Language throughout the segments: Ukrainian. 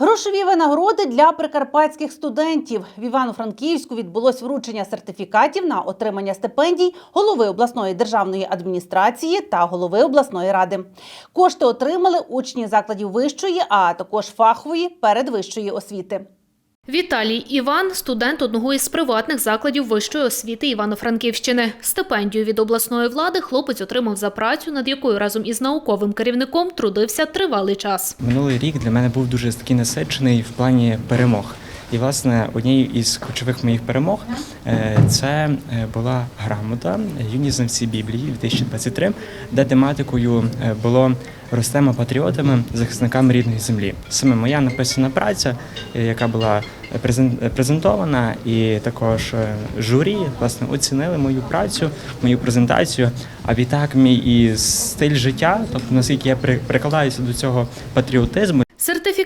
Грошові винагороди для прикарпатських студентів в Івано-Франківську відбулось вручення сертифікатів на отримання стипендій голови обласної державної адміністрації та голови обласної ради. Кошти отримали учні закладів вищої, а також фахової передвищої освіти. Віталій Іван студент одного із приватних закладів вищої освіти Івано-Франківщини. Стипендію від обласної влади хлопець отримав за працю, над якою разом із науковим керівником трудився тривалий час. Минулий рік для мене був дуже такий насичений в плані перемог. І, власне, однією із ключових моїх перемог е, це е, була грамота юні знавці Біблії 2023, де тематикою е, було ростемо патріотами, захисниками рідної землі. Саме моя написана праця, е, яка була презен- презентована, і також е, журі власне оцінили мою працю, мою презентацію. А відтак, мій і стиль життя, тобто наскільки я прикладаюся до цього патріотизму.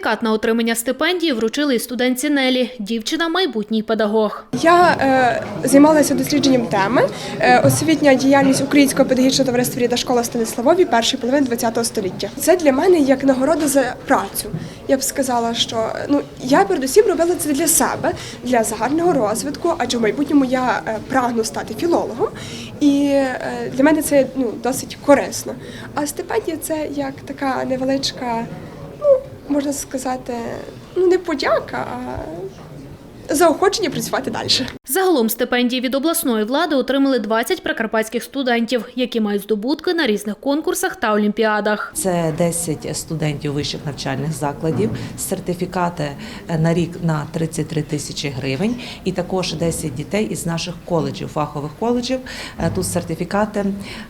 Сертифікат на отримання стипендії вручили студентці Нелі. Дівчина майбутній педагог. Я е, займалася дослідженням теми е, освітня діяльність Українського педагогічного товариства Ріда школа Станиславові першої половини ХХ століття. Це для мене як нагорода за працю. Я б сказала, що ну я передусім робила це для себе, для загального розвитку, адже в майбутньому я е, прагну стати філологом, і е, для мене це ну досить корисно. А стипендія це як така невеличка, можна сказати, ну не подяка, а заохочення працювати далі. Загалом стипендії від обласної влади отримали 20 прикарпатських студентів, які мають здобутки на різних конкурсах та олімпіадах. Це 10 студентів вищих навчальних закладів, сертифікати е, на рік на 33 тисячі гривень, і також 10 дітей із наших коледжів, фахових коледжів. Е, Тут сертифікати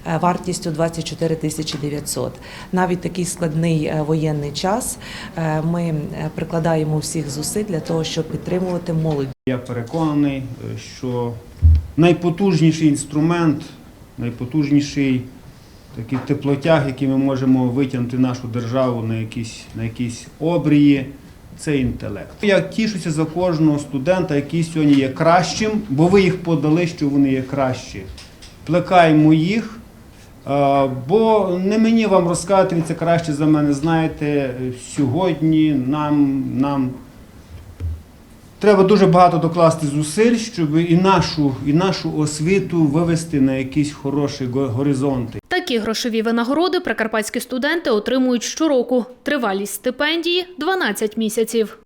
е, вартістю 24 тисячі 900. Навіть такий складний воєнний час ми прикладаємо всіх зусиль для того, щоб підтримувати молодь. Я переконаний, що найпотужніший інструмент, найпотужніший такий теплотяг, який ми можемо витягнути нашу державу на якісь, на якісь обрії, це інтелект. Я тішуся за кожного студента, який сьогодні є кращим, бо ви їх подали, що вони є кращі. Плекаємо їх. Бо не мені вам розказати, ви це краще за мене знаєте. Сьогодні нам, нам Треба дуже багато докласти зусиль, щоб і нашу, і нашу освіту вивести на якісь хороші го- горизонти. Такі грошові винагороди прикарпатські студенти отримують щороку. Тривалість стипендії 12 місяців.